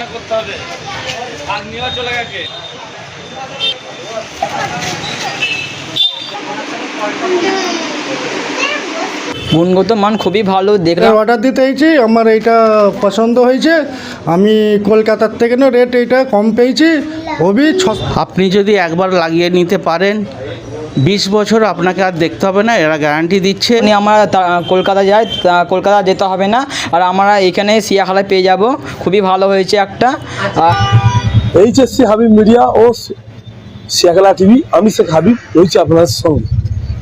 রান্না করতে হবে। আগ নিয়ে চলে গেছে। গুণগত মান খুবই ভালো দেখলাম। অর্ডার দিতে হয়েছি আমার এইটা পছন্দ হয়েছে। আমি কলকাতার থেকে না রেট এইটা কম পেয়েছি। খুবই ছ আপনি যদি একবার লাগিয়ে নিতে পারেন বিশ বছর আপনাকে আর দেখতে হবে না এরা গ্যারান্টি দিচ্ছে। নিয়ে আমরা তা- কলকাতা যাই তা কলকাতা যেতে হবে না। আর আমরা এখানে সিয়াখালায় পেয়ে যাব। খুবই ভালো হয়েছে একটা। আর এইচএসসি হাবিব মিডিয়া ও শেখালা টিভি আমি শেখ হাবিব রয়েছি আপনার সঙ্গে।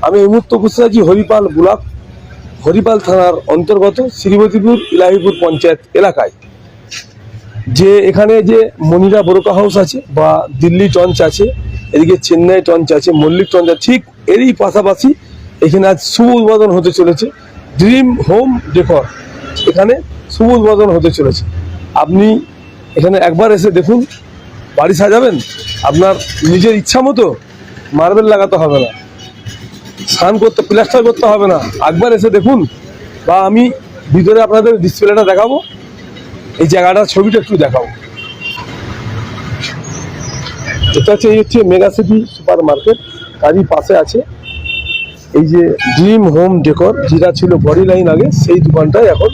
আমি এই মুহূর্তে উপস্থিত আছি হরিপাল ব্লক হরিপাল থানার অন্তর্গত শ্রীমতীপুর ইলাহিপুর পঞ্চায়েত এলাকায়। যে এখানে যে মনিরা বোরকা হাউস আছে বা দিল্লি টঞ্চ আছে এদিকে চেন্নাই টঞ্চ আছে, মল্লিক টঞ্চ ঠিক এরই পাশাপাশি এখানে আজ শুভ উদ্বোধন হতে চলেছে। ড্রিম হোম ডেকর এখানে শুভ উদ্বোধন হতে চলেছে। আপনি এখানে একবার এসে দেখুন, বাড়ি সাজাবেন, আপনার নিজের ইচ্ছা মতো মার্বেল লাগাতে হবে না, স্নান করতে, প্লাস্টার করতে হবে না। একবার এসে দেখুন, বা আমি ভিতরে আপনাদের ডিসপ্লেটা দেখাবো, এই জায়গাটার ছবিটা একটু দেখাবো। এটা হচ্ছে, এই হচ্ছে মেগা সিটি সুপার মার্কেট তারই পাশে আছে। এই যে ড্রিম হোম ডেকর যেটা ছিল বডি লাইন আগে, সেই দোকানটাই এখন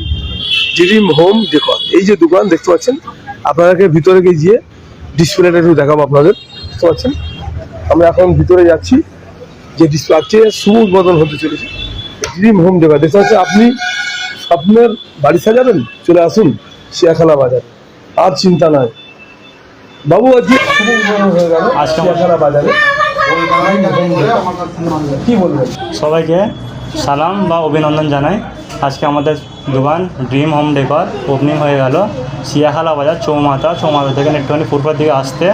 ড্রিম হোম ডেকর এই যে দোকান দেখতে পাচ্ছেন, আপনাদেরকে ভিতরে গিয়ে ডিসপ্লেটা একটু দেখাবো আপনাদের। দেখতে পাচ্ছেন? আমরা এখন ভিতরে যাচ্ছি, যে ডিসপ্লে আছে শুভ উদ্বোধন হতে চলেছে। ড্রিম হোম ডেকর দেখতে পাচ্ছেন আপনি? স্বপ্নের বাড়ি সাজাবেন, চলে আসুন শিয়াখালা বাজার। আর চিন্তা নাই। বাবু আজকে হয়ে বাজারে? কি বলবেন সবাইকে সালাম বা অভিনন্দন জানাই। আজকে আমাদের দোকান ড্রিম হোম ডেকর ওপেনিং হয়ে গেল। সিয়াখালা বাজার চৌমাথা চৌমাথা থেকে একটুখানি ফুটপাথ দিকে আসতে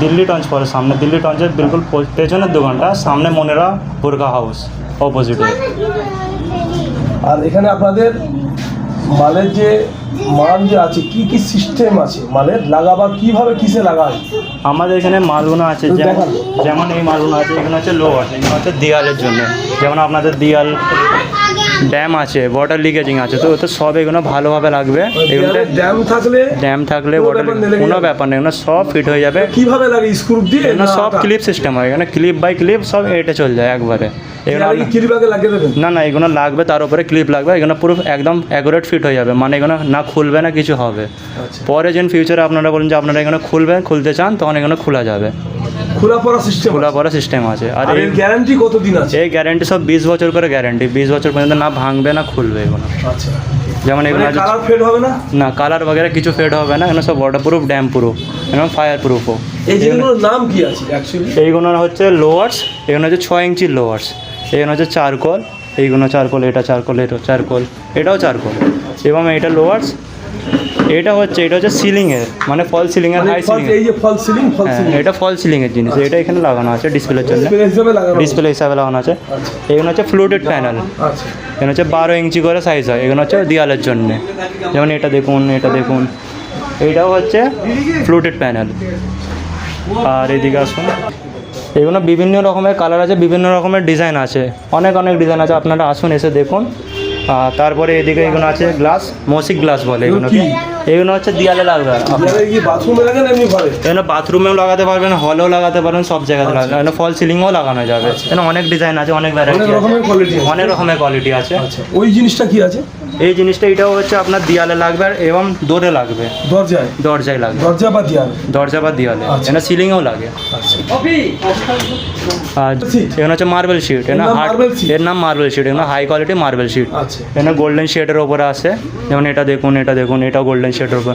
দিল্লি টঞ্চ পরে সামনে। দিল্লি টঞ্চের বিলকুল পেছনের দোকানটা সামনে মনেরা বুরকা হাউস অপোজিটে আর এখানে আপনাদের মালের যে মাল যে আছে কি কি সিস্টেম আছে? মালের লাগাবা কীভাবে কিসে লাগায়? আমাদের এখানে মালগুলো আছে যেমন যেমন এই মালগুলো আছে এখানে হচ্ছে লো আছে এখানে হচ্ছে দেয়ালের জন্য। যেমন আপনাদের দেয়াল ড্যাম আছে ওয়াটার লিকেজিং আছে তো ওতে সব এগুলো ভালোভাবে লাগবে। এগুলোতে ড্যাম থাকলে ড্যাম থাকলে ওয়াটার কোনো ব্যাপার নেই এগুলো সব ফিট হয়ে যাবে। কীভাবে লাগে স্ক্রু দিয়ে এগুলো সব ক্লিপ সিস্টেম হয় এখানে ক্লিপ বাই ক্লিপ সব এটে চলে যায় একবারে। এগুলো না না এগুলো লাগবে তার উপরে ক্লিপ লাগবে এগুলো পুরো একদম অ্যাকুরেট ফিট হয়ে যাবে। মানে এগুলো না খুলবে না কিছু হবে। আচ্ছা। পরে যেন ফিউচারে আপনারা বলেন যে আপনারা এখানে খুলবেন খুলতে চান তখন এখানে খোলা যাবে। খোলা পড়া সিস্টেম খোলা পরে সিস্টেম আছে। আর এই এর গ্যারান্টি কতদিন আছে? এই গ্যারান্টি সব বিশ বছর করে গ্যারান্টি বিশ বছর পর্যন্ত না ভাঙবে না খুলবে এগুলো। আচ্ছা। যেমন এগুলো কালার ফেড হবে না? না কালার কিছু ফেড হবে না এগুলো সব ওয়াটার প্রুফ ড্যাম প্রুফ এবং ফায়ার প্রুফও এই জিনিসগুলোর নাম কি আছে অ্যাকচুয়ালি এইগুলো হচ্ছে লোয়ার্স এগুলো হচ্ছে ছয় ইঞ্চি লোয়ার্স এগুলো হচ্ছে চারকোল এইগুলো চারকোল এটা চারকোল এটা চারকোল এটাও চারকোল এবং এটা লোয়ার্স এটা হচ্ছে এটা হচ্ছে সিলিংয়ের মানে ফল সিলিংয়ের হাই সিলিং এই যে ফল সিলিং ফল হ্যাঁ সিলিং এটা ফল সিলিংয়ের জিনিস এটা এখানে লাগানো আছে ডিসপ্লের জন্য। ডিসপ্লে হিসেবে লাগানো আছে। এগুলো হচ্ছে ফ্লুটেড প্যানেল আচ্ছা। এখানে হচ্ছে বারো ইঞ্চি করে সাইজ হয়। এগুলো হচ্ছে দেওয়ালের জন্য। যেমন এটা দেখুন এটা দেখুন। এইটাও হচ্ছে ফ্লুটেড প্যানেল আর এদিকে আসুন। এগুলো বিভিন্ন রকমের কালার আছে বিভিন্ন রকমের ডিজাইন আছে। অনেক অনেক ডিজাইন আছে। আপনারা আসুন এসে দেখুন। তারপরে এদিকে এগুলো আছে গ্লাস মসিক গ্লাস বলে এগুলো এগুলো হচ্ছে দেওয়ালে লাগবে এখানে বাথরুমেও লাগাতে পারবেন হলেও লাগাতে পারবেন সব জায়গাতে লাগাতে এখানে ফল সিলিংও লাগানো যাবে। এখানে অনেক ডিজাইন আছে অনেক ভ্যারাইটি অনেক রকমের কোয়ালিটি আছে। অনেক রকমের কোয়ালিটি আছে। আচ্ছা। ওই জিনিসটা কি আছে? এই জিনিসটা এটাও হচ্ছে আপনার দেয়ালে লাগবে আর এবং দোরে লাগবে। দরজায়? দরজায় লাগবে। দরজা বা দেয়াল? দরজা বা দেয়ালে। আচ্ছা। এটা সিলিংয়েও লাগে। আচ্ছা। আর এখানে হচ্ছে মার্বেল শিট sheet? এর নাম মার্বেল শিট এখানে হাই কোয়ালিটি মার্বেল শিট আচ্ছা। এখানে গোল্ডেন শেডের ওপরে আছে। যেমন এটা দেখুন এটা দেখুন এটাও গোল্ডেন শেডের উপর।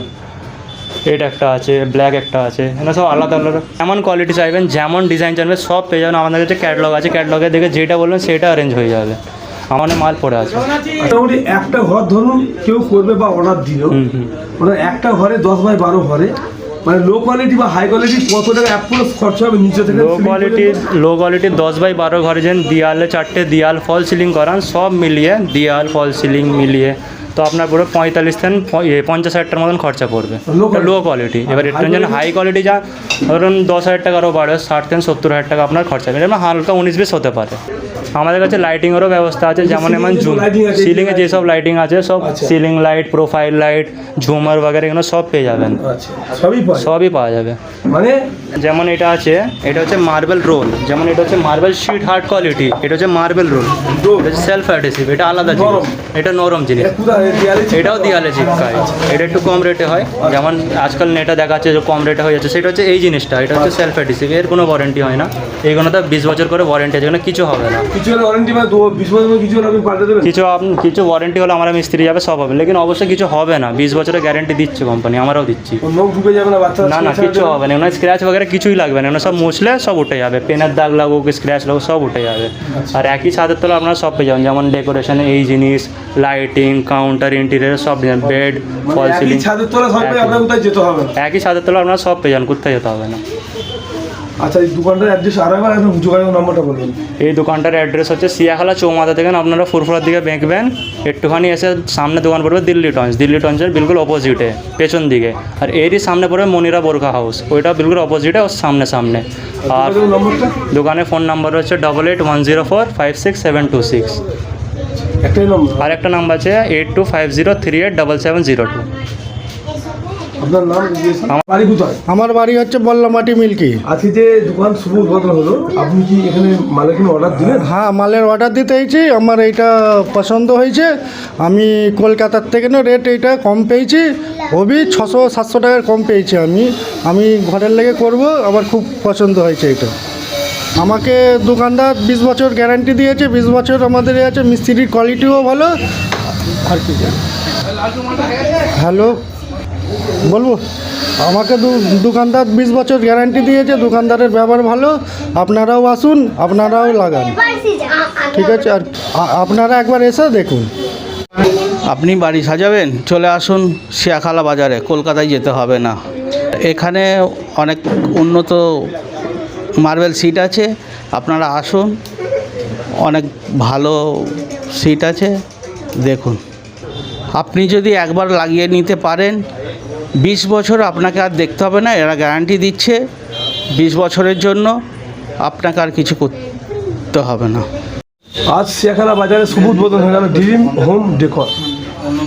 এটা একটা আছে ব্ল্যাক একটা আছে। এখানে সব আলাদা আলাদা। যেমন কোয়ালিটি চাইবেন যেমন ডিজাইন চাইবেন সব পেয়ে যাবেন। আমাদের কাছে ক্যাটলগ আছে। ক্যাটলগে দেখে যেটা বলবেন সেটা অ্যারেঞ্জ হয়ে যাবে। আমার অনেক মাল পড়ে আছে। মোটামুটি একটা ঘর ধরুন কেউ করবে বা অর্ডার দিল। মানে একটা ঘরে দশ বাই বারো ঘরে মানে লো কোয়ালিটি বা হাই কোয়ালিটি কত টাকা অ্যাপ্রোচ খরচা হবে নিচে থেকে লো লো দশ বাই বারো ঘরে যেন দেয়ালে চারটে দেয়াল ফল সিলিং করান সব মিলিয়ে দেয়াল ফল সিলিং মিলিয়ে। তো আপনার পুরো পঁয়তাল্লিশ থেকে পঞ্চাশ হাজার টাকার মতন খরচা পড়বে। লো কোয়ালিটি এবার যেন হাই কোয়ালিটি যা ধরুন দশ হাজার টাকারও ষাট থেকে সত্তর হাজার টাকা আপনার খরচা হবে। এবার হালকা উনিশ বিশ হতে পারে। আমাদের কাছে লাইটিংয়েরও ব্যবস্থা আছে যেমন এমন ঝুম সিলিংয়ে যেসব লাইটিং আছে সব সিলিং লাইট প্রোফাইল লাইট ঝুমার বগেরা এগুলো সব পেয়ে যাবেন। সবই পাওয়া যাবে। মানে? যেমন এটা আছে এটা হচ্ছে মার্বেল রোল যেমন এটা হচ্ছে মার্বেল শিট হার্ড কোয়ালিটি এটা হচ্ছে মার্বেল রোল হচ্ছে সেলফ অ্যাডেসিভ এটা আলাদা জিনিস। এটা নরম জিনিস। এটাও দিয়ালে চিপকায় এটা একটু কম রেটে হয়। যেমন আজকাল নেটে দেখাচ্ছে যে কম রেটে হয়ে যাচ্ছে। সেটা হচ্ছে এই জিনিসটা। এটা হচ্ছে সেলফ অ্যাডেসিভ এর কোনো ওয়ারেন্টি হয় না। এইগুলো তো বিশ বছর করে ওয়ারেন্টি আছে কিছু হবে না। কিছু হলে ওয়ারেন্টি মানে দু বিশ বছর পর কিছু হলে আপনি পাল্টে দেবেন কিছু আপ- কিছু ওয়ারেন্টি হলে আমরা মিস্ত্রি যাবে সব হবে লেকিন অবশ্যই কিছু হবে না বিশ বছরের গ্যারেন্টি দিচ্ছে কোম্পানি আমরাও দিচ্ছি ওর নখ ঢুকে যাবে না বাচ্চা না না কিছু হবে না ওনার স্ক্র্যাচ वगैरह কিছুই লাগবে না ওনার সব মুছলে সব উঠে যাবে পেনের দাগ লাগুক স্ক্র্যাচ লাগুক সব উঠে যাবে আর একই ছাদের তলা আপনারা সব পেয়ে যাবেন যেমন ডেকোরেশনে এই জিনিস লাইটিং কাউন্টার ইন্টেরিয়ার সব বেড ফল একই সিলিং ছাদের তলা সব পেয়ে আপনার কোথায় যেতে হবে না একই ছাদের তলা আপনারা সব পেয়ে যান কোথায় যেতে হবে না আচ্ছা এই দোকানটার অ্যাড্রেস আর একবার একদম যোগাযোগ নাম্বারটা বলবেন। এই দোকানটার অ্যাড্রেস হচ্ছে সিয়াখালা চৌমাথা থেকে আপনারা ফুরফুরার দিকে বেঁকবেন। একটুখানি এসে সামনে দোকান পড়বে দিল্লি টঞ্চ। দিল্লি টঞ্চের বিলকুল অপোজিটে পেছন দিকে। আর এরই সামনে পড়বে মনিরা বোরখা হাউস ওইটা বিলকুল অপোজিটে ওর সামনে সামনে। আর দোকানের ফোন নাম্বার হচ্ছে double eight one zero four five six seven two six আর একটা নাম্বার আছে eight two five zero three eight double seven zero two আপনার নাম বাড়ি কোথায়? আমার বাড়ি হচ্ছে বল্লমাটি মিল্কি। আজকে যে দোকান শুভ উদ্বোধন হলো আপনি কি এখানে মালের কোনো অর্ডার দিলেন? হ্যাঁ মালের অর্ডার দিতে হয়েছি আমার এইটা পছন্দ হয়েছে। আমি কলকাতার থেকে না রেট এইটা কম পেয়েছি। ওবি ছশো সাতশো টাকার কম পেয়েছি আমি। আমি ঘরের লেগে করব আমার খুব পছন্দ হয়েছে এটা আমাকে দোকানদার বিশ বছর গ্যারান্টি দিয়েছে। বিশ বছর আমাদের আছে মিস্ত্রির কোয়ালিটিও ভালো। আর কি। হ্যালো বলব, আমাকে দোকানদার বিশ বছর গ্যারান্টি দিয়েছে, দোকানদারের ব্যবহার ভালো, আপনারাও আসুন, আপনারাও লাগান। ঠিক আছে, আর আপনারা একবার এসে দেখুন। আপনি বাড়ি সাজাবেন, চলে আসুন শিয়াখালা বাজারে, কলকাতায় যেতে হবে না। এখানে অনেক উন্নত মার্বেল সিট আছে, আপনারা আসুন, অনেক ভালো সিট আছে, দেখুন। আপনি যদি একবার লাগিয়ে নিতে পারেন বিশ বছর আপনাকে আর দেখতে হবে না, এরা গ্যারান্টি দিচ্ছে। বিশ বছরের জন্য আপনাকে আর কিছু করতে হবে না। আজ শিয়াখানা বাজারে শুভ উদ্বোধন হয়ে গেল ড্রিম হোম, ডেকর।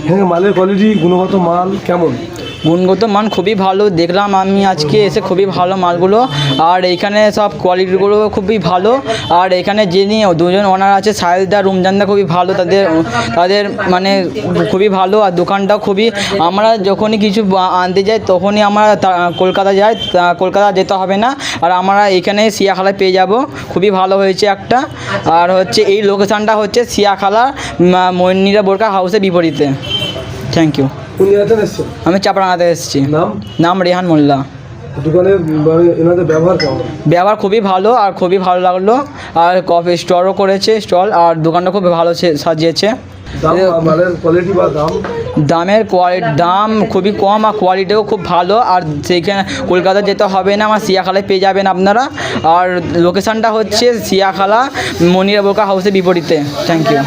হ্যাঁ মালের কোয়ালিটি গুণগত মাল কেমন? গুণগত মান খুবই ভালো, দেখলাম আমি আজকে এসে খুবই ভালো মালগুলো। আর এইখানে সব কোয়ালিটিগুলো খুবই ভালো। আর এখানে যিনি দুজন ওনার আছে সাহেলদা রুমজানদা খুবই ভালো, তাদের তাদের মানে খুবই ভালো। আর দোকানটাও খুবই, আমরা যখনই কিছু আনতে যাই, তখনই আমরা কলকাতা যাই কলকাতা যেতে হবে না। আর আমরা এখানে সিয়াখালায় পেয়ে যাব। খুবই ভালো হয়েছে একটা। আর হচ্ছে এই লোকেশানটা হচ্ছে সিয়াখালা ময়নিরা বোরকা হাউসের বিপরীতে। থ্যাংক ইউ কোন জায়গাতে এসছেন? আমি এসেছি। নাম? নাম রেহান মোল্লা। মানে এনাদের ব্যবহার কেমন? ব্যবহার খুবই ভালো আর খুবই ভালো লাগল। আর কফি স্টলও করেছে স্টল আর দোকানটা খুব ভালো সাজিয়েছে। কোয়ালিটি বা দাম? দামের কোয়ালিটি দাম খুবই কম আর কোয়ালিটিও খুব ভালো। আর সেইখানে কলকাতা যেতে হবে না আমার সিয়াখালায় পেয়ে যাবেন আপনারা। আর লোকেশানটা হচ্ছে সিয়াখালা মনিরা বোকা হাউসের বিপরীতে। Thank you